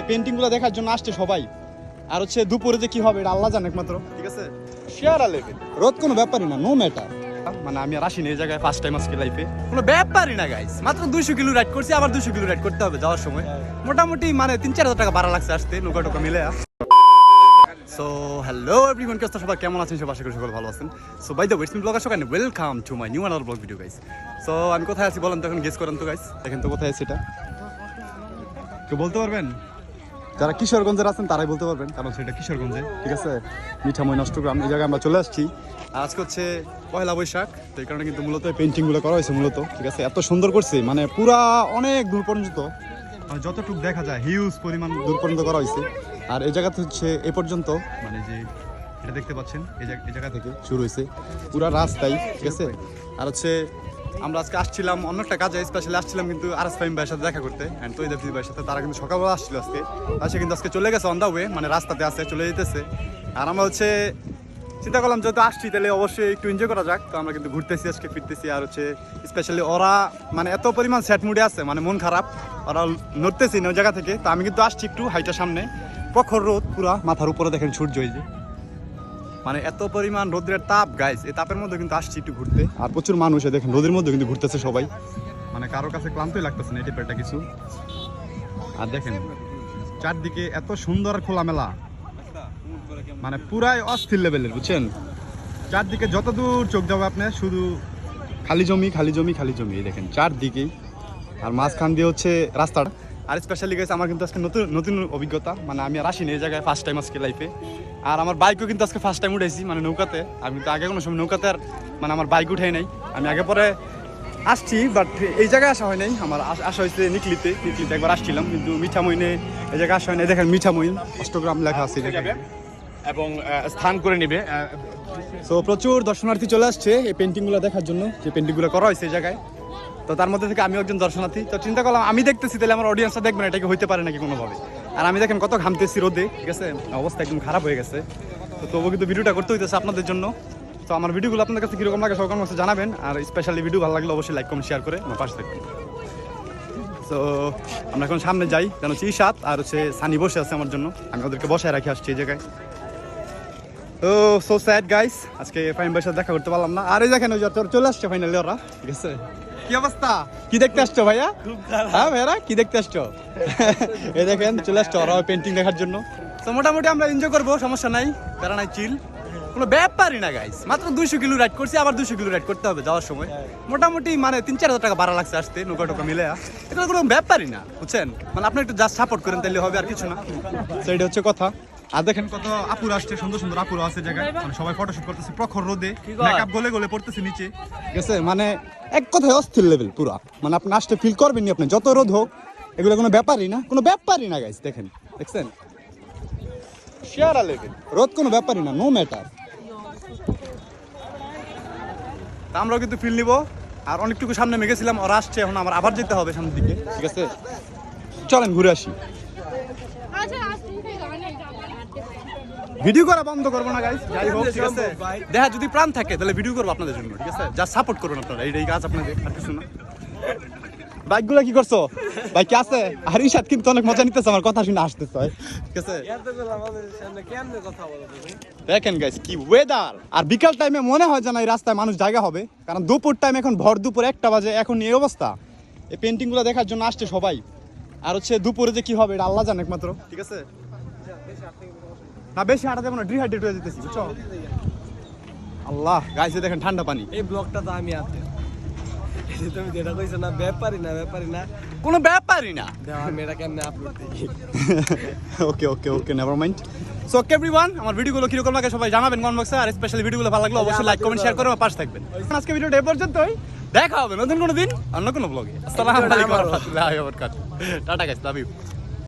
এই পেন্টিংগুলো দেখার জন্য আসছে সবাই। আর হচ্ছে দুপুরে যে কি হবে এটা আল্লাহ জানে একমাত্র। ঠিক আছে? শেয়ার লেভেল রোদ কোনো ব্যাপারই না নো ম্যাটার মানে আমি আর আসিনি এই জায়গায় ফার্স্ট টাইম আজকে লাইফে কোনো ব্যাপারই না গাইস মাত্র দুইশো কিলো রাইড করছি আবার দুইশো কিলো রাইড করতে হবে যাওয়ার সময়। মোটামুটি মানে তিন চার হাজার টাকা ভাড়া লাগছে আসতে নৌকা টোকা মিলে। সো হ্যালো এভরিওয়ান কেস্তা সবাই কেমন আছেন? সব আশা করি সকলে ভালো আছেন। So by the west blogger সকালে welcome to my new another vlog video guys so আমি কোথায় আছি বলেন তো এখন গেস করেন তো গাইস দেখেন তো কোথায় আছে এটা। কেউ বলতে পারবেন? যারা কিশোরগঞ্জের আছেন তারাই বলতে পারবেন। কারণ সেটা কিশোরগঞ্জে। ঠিক আছে? মিঠাময় নষ্টগ্রাম এই জায়গায় আমরা চলে আসছি। আজকে হচ্ছে পয়লা বৈশাখ, তো এই কারণে কিন্তু মূলত পেন্টিংগুলো করা হয়েছে মূলত। ঠিক আছে? এত সুন্দর করছে মানে পুরা অনেক দূর পর্যন্ত যতটুকু দেখা যায় হিউজ পরিমাণ দূর পর্যন্ত করা হয়েছে। আর এই জায়গাতে হচ্ছে এ পর্যন্ত মানে যে এটা দেখতে পাচ্ছেন, এই এই জায়গা থেকে শুরু হয়েছে। পুরা রাস্তায় ঠিক আছে? আর হচ্ছে আমরা আজকে আসছিলাম অন্য একটা কাজে স্পেশালি আসছিলাম কিন্তু আর এস ফাইম ভাইয়ের সাথে দেখা করতে। অ্যান্ড তৈরি দেবজি ভাইয়ের সাথে, তারা কিন্তু সকালবেলা আসছিল আজকে। আর সে কিন্তু আজকে চলে গেছে অন দা ওয়ে মানে রাস্তাতে আছে, চলে যেতেছে। আর আমরা হচ্ছে চিন্তা করলাম যেহেতু আসছি, তাহলে অবশ্যই একটু এনজয় করা যাক। তো আমরা কিন্তু ঘুরতেছি, আজকে ফিরতেছি। আর হচ্ছে স্পেশালি ওরা মানে এত পরিমাণ স্যাট মুডে আছে মানে মন খারাপ। ওরা নড়তেছি না ওই জায়গা থেকে। তো আমি কিন্তু আসছি একটু হাইটার সামনে। প্রখর রোদ, পুরা মাথার উপরে দেখেন সূর্য এই যে। মানে এত পরিমাণ রোদের তাপ গাইস এই তাপের মধ্যে কিন্তু আসছি একটু ঘুরতে। আর প্রচুর মানুষ দেখেন রোদের মধ্যে কিন্তু ঘুরতেছে সবাই। মানে কারোর কাছে ক্লান্তই লাগতেছে না এই টাইপের কিছু। আর দেখেন চারদিকে এত সুন্দর খোলামেলা। মানে পুরাই অস্থির লেভেলের বুঝছেন? চারদিকে যত দূর চোখ যাবে আপনি শুধু খালি জমি খালি জমি খালি জমি এই দেখেন চারদিকেই আর মাঝখান দিয়ে হচ্ছে রাস্তাটা। আর স্পেশালি গেছে আমার কিন্তু আজকে নতুন নতুন অভিজ্ঞতা। মানে আমি আর আসিনি এই জায়গায় ফার্স্ট টাইম আজকে লাইফে আর আমার বাইকও কিন্তু আজকে ফার্স্ট টাইম উঠেছি মানে নৌকাতে। আমি কিন্তু আগে কোনো সময় নৌকাতে আর মানে আমার বাইক উঠাই নাই। আমি আগে পরে আসছি বাট এই জায়গায় আসা হয় নাই। আমার আসা হয়েছে নিকলিতে। নিকলিতে একবার আসছিলাম কিন্তু মিঠামইনে এই জায়গায় আসা হয় নাই। দেখেন মিঠামইন অষ্টগ্রাম লেখা আছে এবং স্থান করে নিবে সো প্রচুর দর্শনার্থী চলে আসছে এই পেন্টিংগুলো দেখার জন্য। যে পেন্টিংগুলো করা হয়েছে এই জায়গায়। তো তার মধ্যে থেকে আমি একজন দর্শনার্থী। তো চিন্তা করলাম, আমি দেখতেছি, তাহলে আমার অডিয়েন্সটা দেখবেন এটা কি হইতে পারে নাকি কোনোভাবে। আর আমি দেখেন কত ঘামতেছি রোদে, ঠিক আছে? অবস্থা একদম খারাপ হয়ে গেছে। তো তবু কিন্তু ভিডিওটা করতে হইতেছে আপনাদের জন্য। তো আমার ভিডিওগুলো আপনাদের কাছে কীরকম লাগে সরকার কাছে জানাবেন। আর স্পেশালি ভিডিও ভালো লাগলে অবশ্যই লাইক কমেন্ট শেয়ার করে আমার পাশে থাকবেন। তো আমরা এখন সামনে যাই, যেন হচ্ছে ইশাত আর হচ্ছে সানি বসে আছে আমার জন্য। আমি ওদেরকে বসায় রাখি আসছি এই জায়গায়। তো সো স্যাড গাইস আজকে ফাইন ভাইয়ের দেখা করতে পারলাম না। আর এই দেখেন ওই চলে আসছে ফাইনালি ওরা, ঠিক আছে? কি অবস্থা? কি দেখতে আসছো ভাইয়া? হ্যাঁ ভাইয়ারা কি দেখতে আসছো? এই দেখেন চলে আসছো ওরা পেন্টিং দেখার জন্য। তো মোটামুটি আমরা এনজয় করব সমস্যা নাই প্যারা নাই চিল কোনো ব্যাপারই না গাইস মাত্র দুইশো কিলো রাইড করছি আবার দুইশো কিলো রাইড করতে হবে যাওয়ার সময়। মোটামুটি মানে তিন চার হাজার টাকা ভাড়া লাগছে আসতে নৌকা টোকা মিলে। এটা কোনো ব্যাপারই না বুঝছেন? মানে আপনি একটু জাস্ট সাপোর্ট করেন তাহলে হবে আর কিছু না। এটা হচ্ছে কথা। আর দেখেন কত আপুর আসছে সুন্দর সুন্দর আপুর আছে জায়গায়। মানে সবাই ফটোশুট করতেছে প্রখর রোদে। মেকআপ গলে গলে পড়তেছে নিচে। ঠিক আছে মানে এক কথায় অস্থির লেভেল পুরা। মানে আপনি আসতে ফিল করবেননি আপনি যত রোদ হোক এগুলো কোনো ব্যাপারই না কোনো ব্যাপারই না গাইস দেখেন দেখছেন? শেয়ার লেভেল রোদ কোনো ব্যাপারই না নো ম্যাটার আমরাও কিন্তু ফিল নিব। আর অনেকটুকু সামনে মেগেছিলাম ওরা আসছে এখন আমার আবার যেতে হবে সামনের দিকে। ঠিক আছে? চলেন ঘুরে আসি। ভিডিও করা বন্ধ করব না গাইস যাই হোক, ঠিক আছে? দেখা, যদি প্রাণ থাকে, তাহলে ভিডিও করব আপনাদের জন্য, ঠিক আছে? যা সাপোর্ট করুন আপনারা, এই কাজ আপনাদের, আর কিছু না। বাইকগুলো কি করছ? আছে? আর ইশাদ কিন্তু অনেক মজা নিতেছে, আমার কথা শুনে আসতেছে ঠিক আছে? দেখেন গাইস কি ওয়েদার আর বিকাল টাইমে মনে হয় যে না এই রাস্তায় মানুষ জায়গা হবে, কারণ দুপুর টাইম এখন ভর দুপুর একটা বাজে, এখন এই অবস্থা। এই পেন্টিংগুলো দেখার জন্য আসছে সবাই। আর হচ্ছে দুপুরে যে কি হবে, এটা আল্লাহ জানে একমাত্র, ঠিক আছে? না বেশি যাব না ডিহাইড্রেট হয়ে যেতেছি বুঝছ? আল্লাহ গাইছে দেখেন ঠান্ডা পানি। এই ব্লগটা তো আমি আছি। তুমি যেটা কইছো না ব্যাপারই না ব্যাপারই না। কোনো ব্যাপারই না। দেখো কেমনে upload okay okay okay never mind so okay everyone আমার ভিডিওগুলো কীরকম লাগে সবাই জানাবেন কমেন্ট বক্সে আর স্পেশালি ভিডিওগুলো ভালো লাগলে অবশ্যই লাইক কমেন্ট শেয়ার করে আমার পাশে থাকবেন। আজকে ভিডিওটা এ পর্যন্তই। দেখা হবে নতুন কোনো দিন অন্য কোনো ব্লগে আসসালামু আলাইকুম ওয়া রাহমাতুল্লাহি ওয়া বারাকাতুহু টাটা গাইস লাভ ইউ